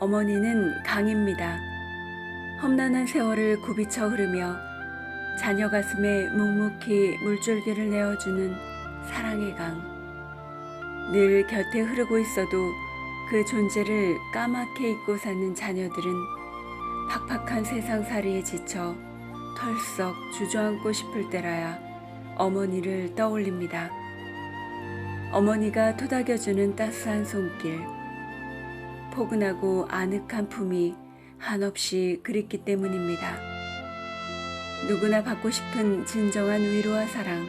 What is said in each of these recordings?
어머니는 강입니다. 험난한 세월을 굽이쳐 흐르며 자녀 가슴에 묵묵히 물줄기를 내어주는 사랑의 강. 늘 곁에 흐르고 있어도 그 존재를 까맣게 잊고 사는 자녀들은 팍팍한 세상살이에 지쳐 털썩 주저앉고 싶을 때라야 어머니를 떠올립니다. 어머니가 토닥여주는 따스한 손길, 포근하고 아늑한 품이 한없이 그립기 때문입니다. 누구나 받고 싶은 진정한 위로와 사랑.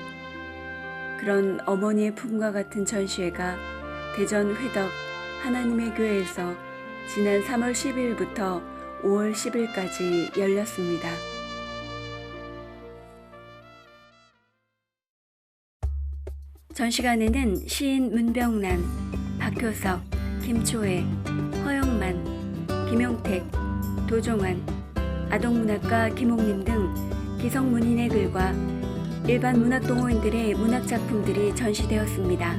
그런 어머니의 품과 같은 전시회가 대전 회덕 하나님의 교회에서 지난 3월 12일부터 5월 10일까지 열렸습니다. 전시관에는 시인 문병란, 박효석, 허영만, 김용택, 도종환, 아동문학가 김옥림 등 기성문인의 글과 일반 문학동호인들의 문학작품들이 전시되었습니다.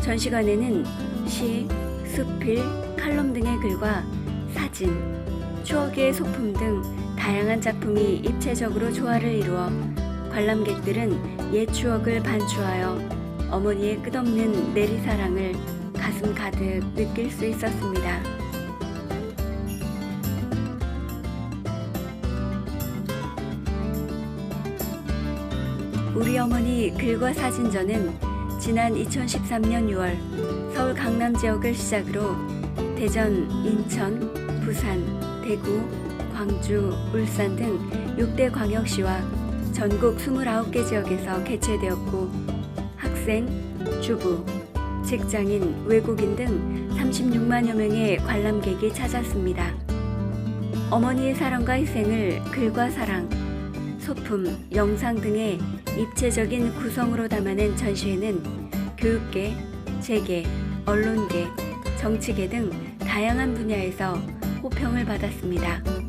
전시관에는 시, 수필, 칼럼 등의 글과 사진, 추억의 소품 등 다양한 작품이 입체적으로 조화를 이루어 관람객들은 옛 추억을 반추하여 어머니의 끝없는 내리사랑을 가슴 가득 느낄 수 있었습니다. 우리 어머니 글과 사진전은 지난 2013년 6월 서울 강남 지역을 시작으로 대전, 인천, 부산, 대구, 광주, 울산 등 6대 광역시와 전국 29개 지역에서 개최되었고 학생, 주부, 직장인, 외국인 등 36만여 명의 관람객이 찾았습니다. 어머니의 사랑과 희생을 글과 사랑, 소품, 영상 등의 입체적인 구성으로 담아낸 전시회는 교육계, 재계, 언론계, 정치계 등 다양한 분야에서 호평을 받았습니다.